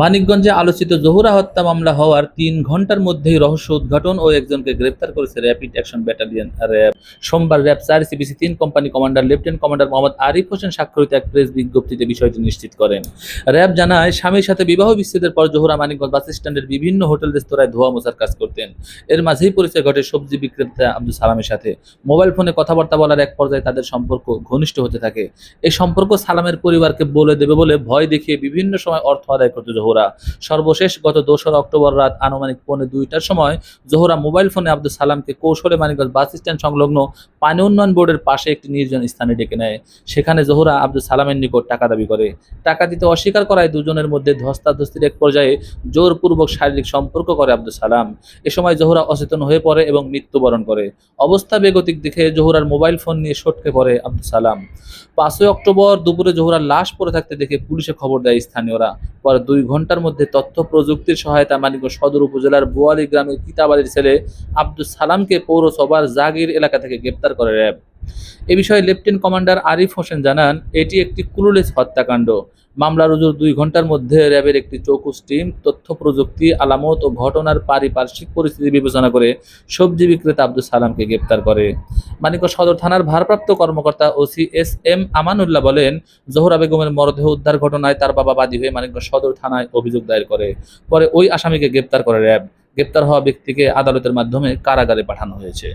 মানিকগঞ্জে আলোচিত জহুরা হত্যা মামলা হওয়ার তিন ঘণ্টার মধ্যেই রহস্য উদ্ঘাটন ও একজনকে গ্রেপ্তার করেছে র্যাপিড অ্যাকশন ব্যাটালিয়ন, র্যাব। সোমবার র্যাব চার সিবিসি তিন company commander, lieutenant commander Mohammad Arif Hossain স্বাক্ষরিত এক প্রেস বিজ্ঞপ্তিতে বিষয়টি নিশ্চিত করেন। র্যাব জানায়, স্বামীর সাথে বিবাহ বিচ্ছেদের পর জহুরা মানিকগঞ্জ বাস স্ট্যান্ডের বিভিন্ন হোটেল, রেস্তোরাঁয় ধোয়া মোছার কাজ করতেন। এর মাঝেই পরিচয় ঘটে সবজি বিক্রেতা আব্দুল সালামের সাথে। মোবাইল ফোনে কথাবার্তা বলার এক পর্যায়ে তাদের সম্পর্ক ঘনিষ্ঠ হতে থাকে। এই সম্পর্ক সালামের পরিবারকে বলে দেবে বলে ভয় দেখিয়ে বিভিন্ন সময় অর্থ আদায় করত জোহরা। সর্বশেষ গত দোসরা অক্টোবর রাত আনুমানিক পৌনে দুইটার সময় জোহরা মোবাইল ফোনে আব্দুল সালামকে কৌশলে মানিকগঞ্জ বাস স্ট্যান্ড সংলগ্ন পানি উন্নয়ন বোর্ডের পাশে একটি নির্জন স্থানে ডেকে নেয়। সেখানে জোহরা আব্দুল সালামের নিকট টাকা দাবি করে। টাকা দিতে অস্বীকার করায় দুজনের মধ্যে ধস্তাধস্তির এক পর্যায়ে জোরপূর্বক শারীরিক সম্পর্ক করে আব্দুল সালাম। এ সময় জোহরা অচেতন হয়ে পড়ে এবং মৃত্যুবরণ করে। অবস্থা বেগতিক দেখে জোহরার মোবাইল ফোন নিয়ে সটকে পড়ে আব্দুল সালাম। পাঁচই অক্টোবর দুপুরে জোহরার লাশ পড়ে থাকতে দেখে পুলিশে খবর দেয় স্থানীয়রা। পরে দুই ঘণ্টার মধ্যে তথ্য প্রযুক্তির সহায়তা মানিকগঞ্জ সদর উপজেলার বোয়ালি গ্রামের কিতাবাড়ির ছেলে আব্দুল সালামকে পৌরসভার জাগির এলাকা থেকে গ্রেপ্তার করে র্যাব। এ বিষয়ে লেফটেন্যান্ট কমান্ডার আরিফ হোসেন জানান, এটি একটি ক্লুলেস হত্যাকাণ্ড। মামলা রুজুর দুই ঘণ্টার মধ্যে র্যাবের একটি চৌকুস টিম, তথ্য প্রযুক্তি, আলামত ও ঘটনার পারিপার্শ্বিক পরিস্থিতি বিবেচনা করে সবজি বিক্রেতা আব্দুল সালামকে গ্রেপ্তার করে। মানিকগঞ্জ সদর থানার ভারপ্রাপ্ত কর্মকর্তা ওসি এস এম আমানুল্লাহ বলেন, জোহরা বেগমের মরদেহ উদ্ধার ঘটনায় তার বাবা বাদী হয়ে মানিকগঞ্জ সদর থানায় অভিযোগ দায়ের করে। পরে ওই আসামিকে গ্রেপ্তার করে র্যাব। গ্রেপ্তার হওয়া ব্যক্তিকে আদালতের মাধ্যমে কারাগারে পাঠানো হয়েছে।